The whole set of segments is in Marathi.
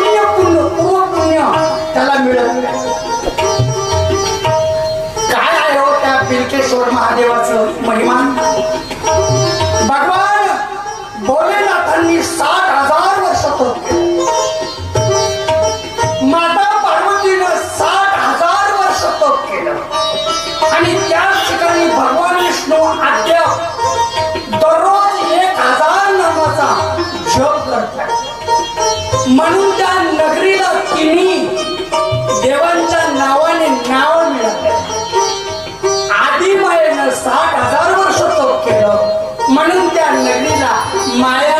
पुण्य पुण्य पूर्व पुण्य. त्याला मिळत काय आहे हो त्या बिलकेश्वर महादेवाचं महिमान म्हणून त्या नगरीला माया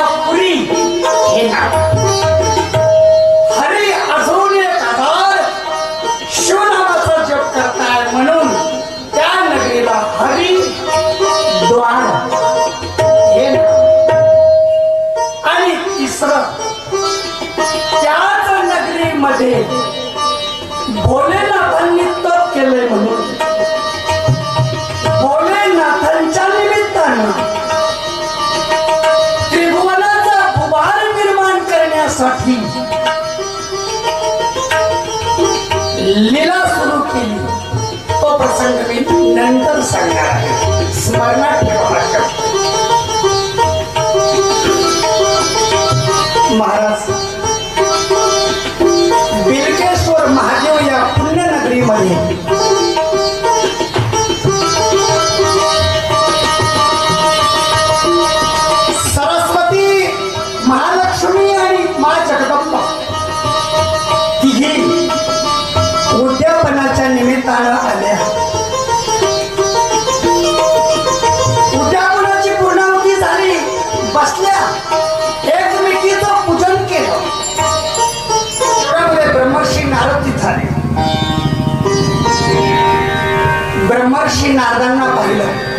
करण्यासाठी लीला सुरू केली. तो प्रसंग मी नंतर सांगणार आहे. स्मरणात ठेवा. महाराज नारदांना पाहिलं.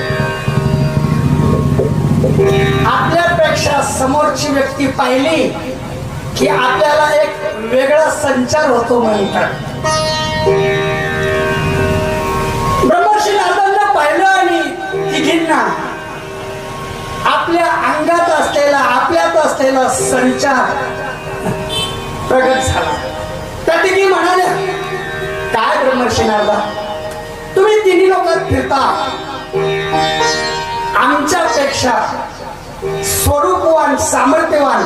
आपल्यापेक्षा समोरची व्यक्ती पाहिली की आपल्याला एक वेगळा संचार होतो म्हणतात ब्रह्मर्षी नारदांना पाहिलं आणि तिघींना आपल्या अंगात असलेला आपल्यात असलेला संचार प्रगट झाला. त्या तिघी म्हणाल्या काय ब्रह्मर्षी नारदा तुम्ही तिन्ही लोकात फिरता. आमच्यापेक्षा स्वरूपवान सामर्थ्यवान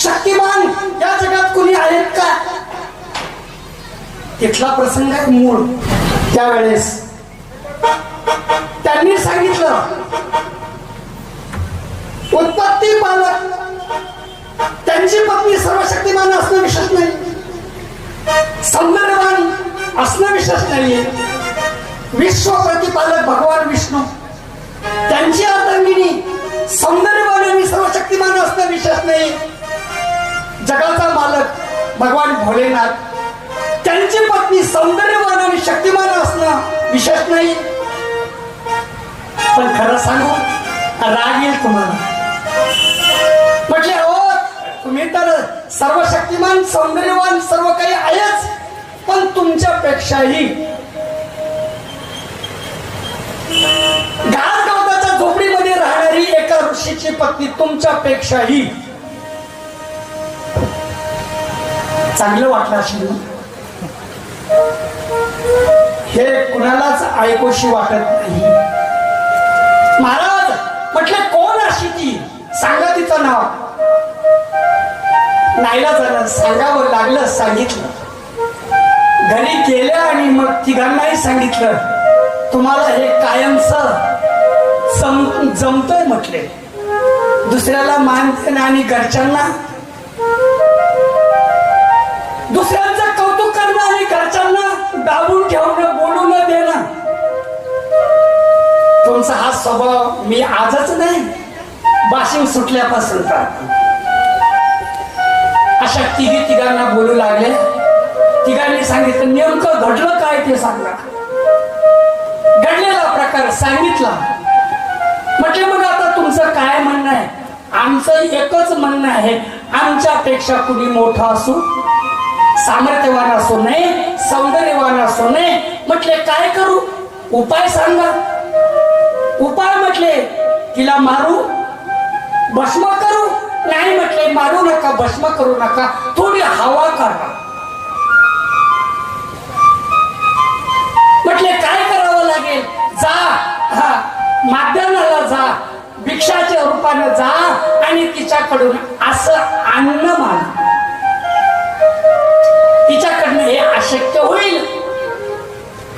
शक्तिमान या जगात कुणी आहेत का? तिथला प्रसंग आहे मूळ. त्यावेळेस त्यांनी सांगितलं उत्पत्ती पालक त्यांची पत्नी सर्व शक्तिमान असणं विशेष नाही. सौंदर्यवान असणं विशेष नाहीये. विश्व प्रतिपालक भगवान विष्णू. त्यांची अर्धांगिनी सौंदर्यवान आणि सर्वशक्तिमान असणं विशेष नाही. जगाचा मालक भगवान भोलेनाथ. त्यांची पत्नी सौंदर्यवान आणि शक्तिमान असणं विशेष नाही. पण खरं सांगू राग येईल तुम्हाला. म्हटले हो तुम्ही तर सर्व शक्तिमान सौंदर्यवान सर्व काही आहेच पण तुमच्यापेक्षाही एका पत्नी तुमच्यापेक्षाही. चांगलं वाटलं असेल हे कुणालाच ऐकोशी वाटत नाही. महाराज म्हटले कोण अशी ती सांगा तिचं नाव. नाहीला झालं सांगावं लागलं सांगितलं. घरी गेल्या आणि मग तिघांनाही सांगितलं. तुम्हाला हे कायमच जम म्हटले. दुसऱ्याला मान देणं आणि घरच्यांना. दुसऱ्यांचं कौतुक करणं आणि घरच्यांना दाबून ठेवणं बोलू न देणं. तुमचा हा स्वभाव मी आजच नाही वाशिम सुटल्यापासून अशा तिघी तिघांना बोलू लागले. तिघांनी सांगितलं नेमकं घडलं काय ते सांगा. घडलेला प्रकार सांगितला. म्हटले मग आता तुमचं काय म्हणणं आहे? आमचं एकच म्हणणं आहे आमच्यापेक्षा कुणी मोठा असू सामर्थ्यवान असू नये सौंदर्यवान असू नये. म्हटले काय करू? उपाय सांगा. उपाय म्हटले तिला मारू भस्म करू. नाही म्हटले मारू नका भस्म करू नका थोडी हवा करा. म्हटले काय करावं लागेल? जा हा माध्यमाला जा भिक्षाच्या रूपानं जा आणि तिच्याकडून असं अन्न माग. तिच्याकडनं हे अशक्य होईल.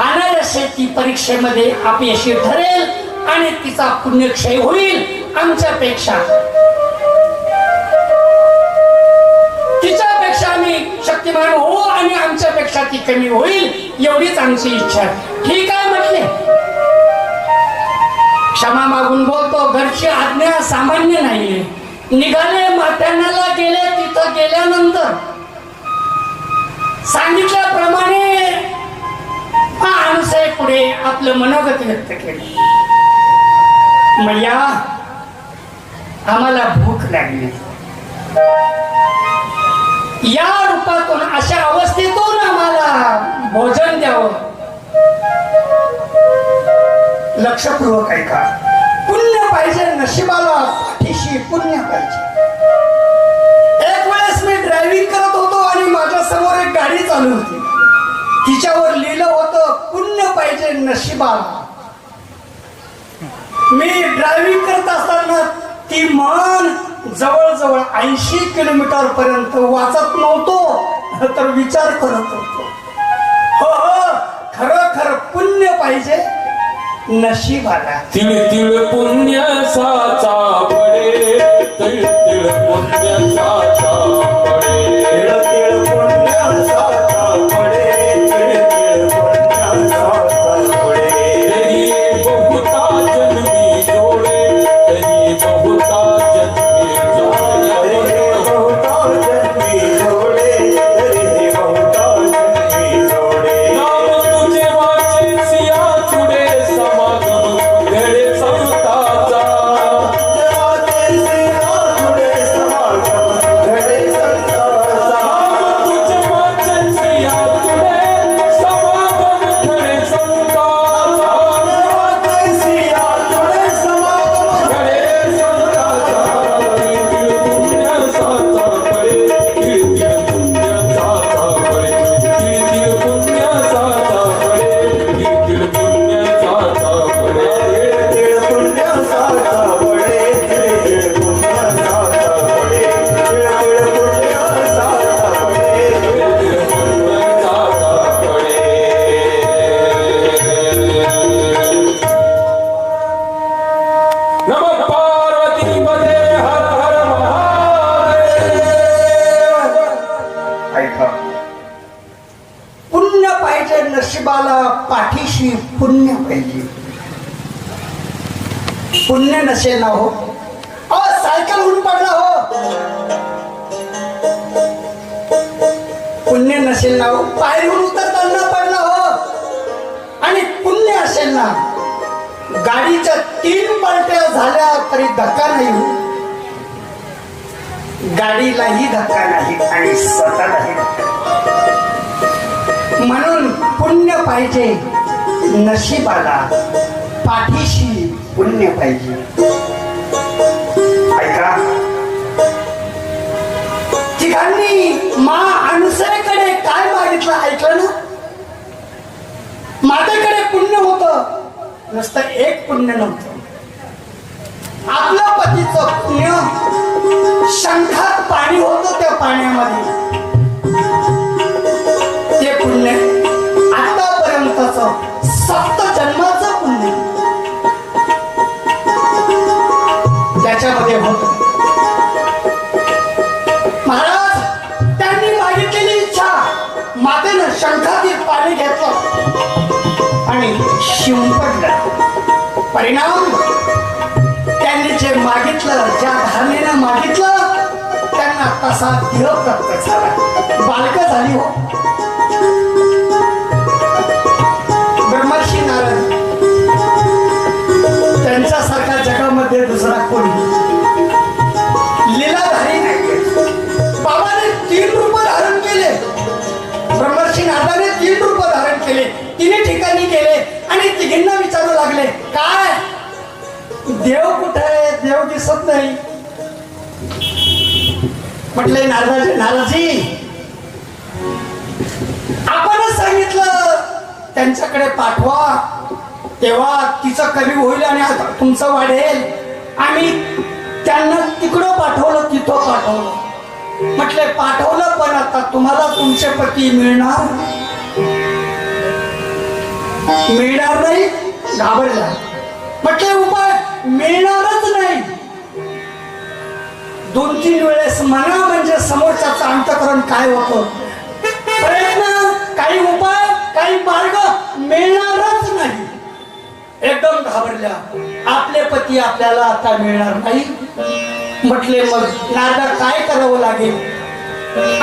अनारसे ती परीक्षेमध्ये अपयशी ठरेल आणि तिचा पुण्यक्षय होईल आमच्यापेक्षा. तिच्यापेक्षा आम्ही शक्तिमान हो आणि आमच्यापेक्षा ती कमी होईल एवढीच आमची इच्छा आहे. ठीक आहे म्हटले. क्षमा मागून बोलतो. घरची आज्ञा सामान्य नाहीये. निघाले माथ्यानाला गेले तिथं गेल्यानंतर सांगितल्याप्रमाणे हा पुढे. आपलं मनोगत व्यक्त केलं. मैया आम्हाला भूक लागली. या रूपातून अशा अवस्थेतून आम्हाला भोजन द्यावं. लक्षपूर्वक ऐका. पुण्य पाहिजे नशिबाला पाठीशी पुण्य पाहिजे. एक वेळेस मी ड्रायव्हिंग करत होतो आणि माझ्यासमोर एक गाडी चालू होती. तिच्यावर लिहिलं होतं पुण्य पाहिजे नशिबाला. मी ड्रायव्हिंग करत असताना ती मन जवळजवळ ऐंशी किलोमीटर पर्यंत वाचत नव्हतो तर विचार करत होतो. हो हो खरं खरं पुण्य पाहिजे नशिबाला. तिळ तिळ पुण्य साचा पडे तिळ तिळ पुण्य साचा पडे असेल ना हो? पायरीहून उतरताना पडला हो. आणि पुण्य असेल ना गाडीच्या तीन पलट्या झाल्या तरी धक्का नाही हो. गाडीलाही धक्का नाही आणि स्वतःलाही म्हणून पुण्य पाहिजे नशिबाला पाठीशी पुण्य पाहिजे. ऐका. ठिकाणी मा ऐकलं ना? माझ्याकडे पुण्य होत नुसतं एक पुण्य नव्हतं. आपल्या पतीचं पुण्य शंखात पाणी होतं त्या पाण्यामध्ये. ते पुण्य आतापर्यंतच सप्त जन्माचं पुण्य. त्याच्यामध्ये होत शंखातील पाणी घेतलं आणि शिंपडलं. परिणाम? त्यांनी जे मागितलं ज्या धारणेनं मागितलं त्यांना तसा देह प्राप्त झाला. बालक झाली हो. काय? देव कुठे आहे? देव दिसत नाही. म्हटले नारदाजी नाराजी आपणच सांगितलं त्यांच्याकडे पाठवा. तेव्हा तिचं कमी होईल आणि आता तुमचं वाढेल. आम्ही त्यांना तिकडं पाठवलं तिथं पाठवलं. म्हटले पाठवलं पण आता तुम्हाला तुमचे पती मिळणार? मिळणार नाही? घाबरला. म्हटले उपाय मिळणारच नाही. दोन तीन वेळेस म्हणा म्हणजे समोरच्याच अंतकरण काय होतं. प्रयत्न काही उपाय काही मार्ग मिळणारच नाही. एकदम घाबरल्या. आपले पती आपल्याला आता मिळणार नाही. म्हटले मग नादा काय करावं लागेल?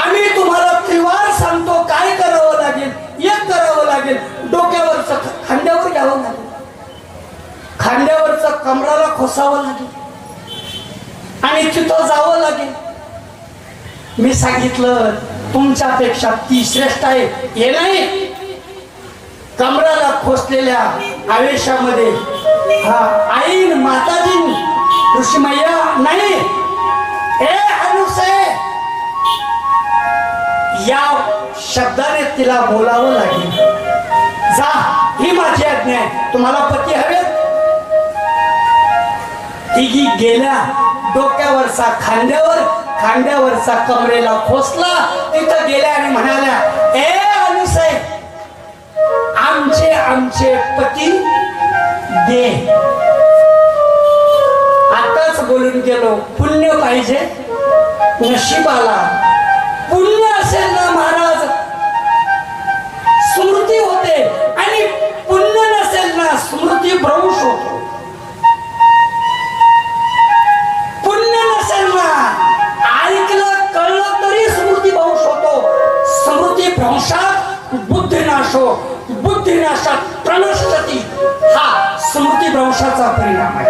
आम्ही तुम्हाला त्रिवार सांगतो काय करावं लागेल? एक करावं लागेल. डोक्यावरच खांद्यावर घ्यावं लागेल. खांद्यावरचा कमराला खोसावं लागेल. आणि तिथं जावं लागेल. मी सांगितलं तुमच्यापेक्षा ती श्रेष्ठ आहे. हे नाही. कमराला खोसलेल्या आवेशामध्ये हा आईन माताजीन ऋषीमय्या नाही. ए अनुसे या शब्दाने तिला बोलावं लागेल. जा ही माझी आज्ञा आहे. तुम्हाला पती हवेत? तिघी गेल्या. डोक्यावरचा खांद्यावर खांद्यावरचा कमरेला खोसला. तिथं गेल्या आणि म्हणाल्या ए अनुसय आमचे आमचे पती दे. आताच बोलून गेलो पुण्य पाहिजे नशिबाला. पुण्य असेल ना महाराज? स्मृती होते. आणि पुण्य नसेल ना स्मृती भ्रंश होतो. बुद्धिनाशो बुद्धिनाशात प्रणष्टती हा स्मृती भ्रंशाचा परिणाम आहे.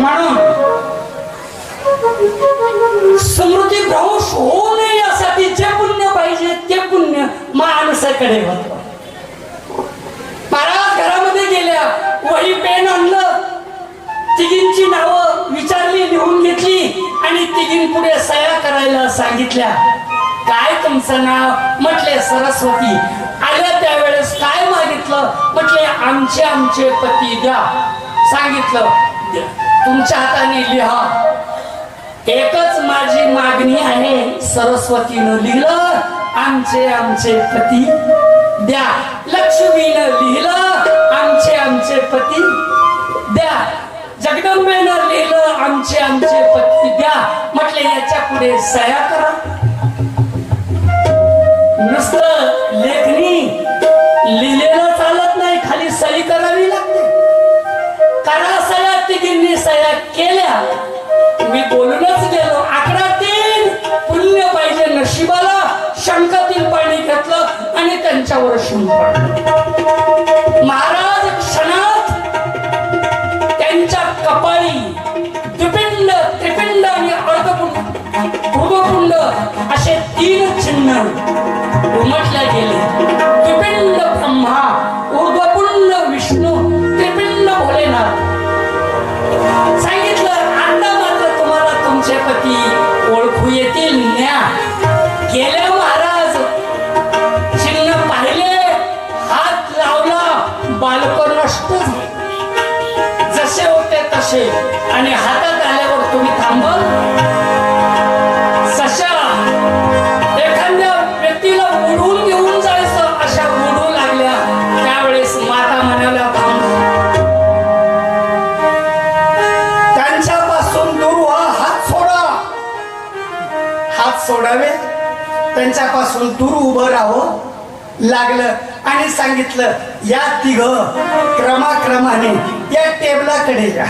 म्हणून स्मृती भ्रंश होऊ नये यासाठी जे पुण्य पाहिजे ते पुण्य माणसाकडे होतं. महाराज घरामध्ये गेल्या वही पेन आणलं तिघींची नावं विचारली लिहून घेतली आणि तिघीं पुढे सया करायला सांगितल्या. काय तुमचं नाव? म्हटले सरस्वती. आल्या त्यावेळेस काय मागितलं? म्हटले आमचे आमचे पती द्या. सांगितलं तुमच्या हाताने लिहा. एकच माझी मागणी आहे सरस्वतीनं लिहिलं आमचे आमचे पती द्या. लक्ष्मीनं लिहिलं आमचे आमचे पती द्या. जगदंबेनं लिहिलं आमचे आमचे पती द्या. म्हटले याच्यापुढे सया करा. नुसतं लेखणी लिहिलेलं चालत नाही खाली सही करावी लागते. करा सया तिघींनी सया केल्या. मी बोलूनच गेलो. आकडा तीन पुण्य पाहिजे नशिबाला. शंकातील पाणी घेतलं आणि त्यांच्यावर शिंप महाराज क्षणात त्यांच्या कपाळी द्विपिंड त्रिपिंड आणि अर्धपुंड पूर्वपुंड असे तीन चिन्ह Much like Ellie. लागलं आणि सांगितलं या तिघ क्रमाक्रमाने या टेबलाकडे या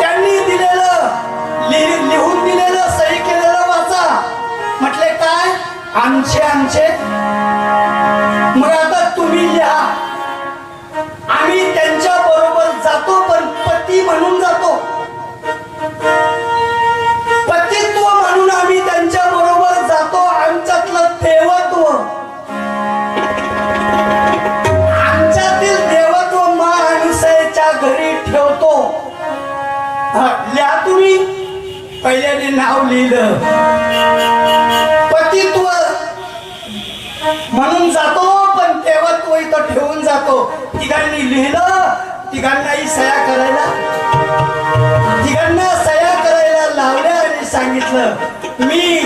त्यांनी दिलेलं लिहून दिलेलं सही केलेलं वाचा. म्हटले काय? आमचे आमचे. मग नाव लिहिलं. पतित्व म्हणून जातो पण तेव्हा तो इथं ठेवून जातो. तिघांनी लिहिलं तिघांनाही सया करायला. तिघांना सया करायला लावल्या आणि सांगितलं मी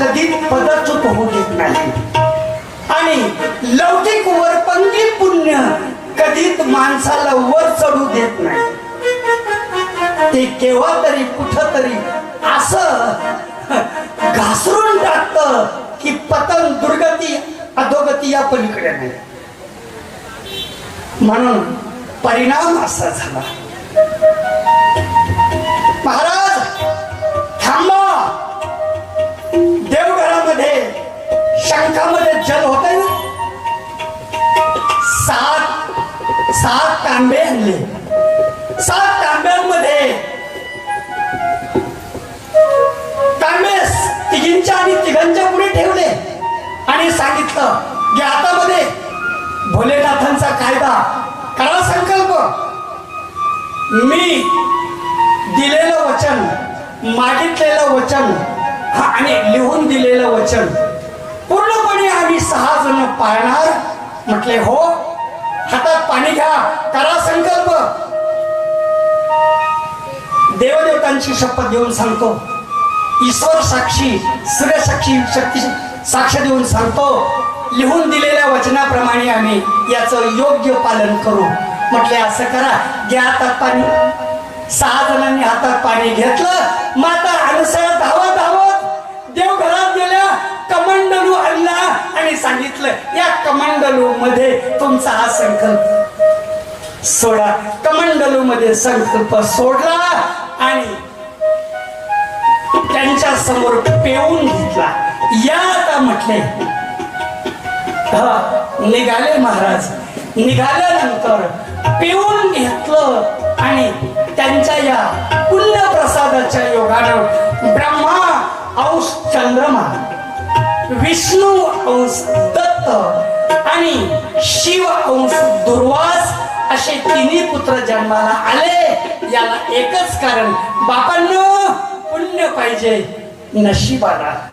कधीच पदच्युत होऊ देत नाही. आणि लौकिक वरपंगी पुण्य कधीच माणसाला वर चढू देत नाही. ते केव्हा तरी कुठ तरी असं घासरून टाकत की पतन दुर्गती अधोगती या पलीकडे नाही. म्हणून परिणाम असा झाला. महाराज थांबा. देवघरामध्ये शंखामध्ये जल होत ना? सात सात तांबे आणले. सात तांब्यांमध्ये तांबे तिघींच्या आणि तिघांच्या पुढे ठेवले. आणि सांगितलं की हातामध्ये भोलेनाथांचा कायदा करा संकल्प. मी दिलेलं वचन मागितलेलं वचन हा, आणि लिहून दिलेलं वचन. पूर्णपणे आम्ही सहा जण पाळणार. म्हटले हो हातात पाणी घ्या करा संकल्प. देवदेवतांची शपथ देऊन सांगतो. ईश्वर साक्षी सूर्य साक्षी शक्ती साक्ष देऊन सांगतो. लिहून दिलेल्या वचनाप्रमाणे आम्ही याचं योग्य पालन करू. म्हटले असं करा घ्या हातात पाणी. सहा जणांनी हातात पाणी घेतलं. माता अनुसर धावा धावा देव घरात गेल्या कमंडलू आणला आणि सांगितलं या कमंडलू मध्ये तुमचा हा संकल्प सोडा. कमंडलू मध्ये संकल्प सोडला आणि त्यांच्यासमोर पेऊन घेतला. या आता म्हटले निघाले महाराज. निघाल्यानंतर पिऊन घेतलं आणि त्यांच्या या पुण्य प्रसादाच्या योगानं ब्रह्मा अंश चंद्रमा विष्णू अंश दत्त आणि शिव अंश दुर्वास असे तिन्ही पुत्र जन्माला आले. याला एकच कारण बापांनो पुण्य पाहिजे नशिबाला.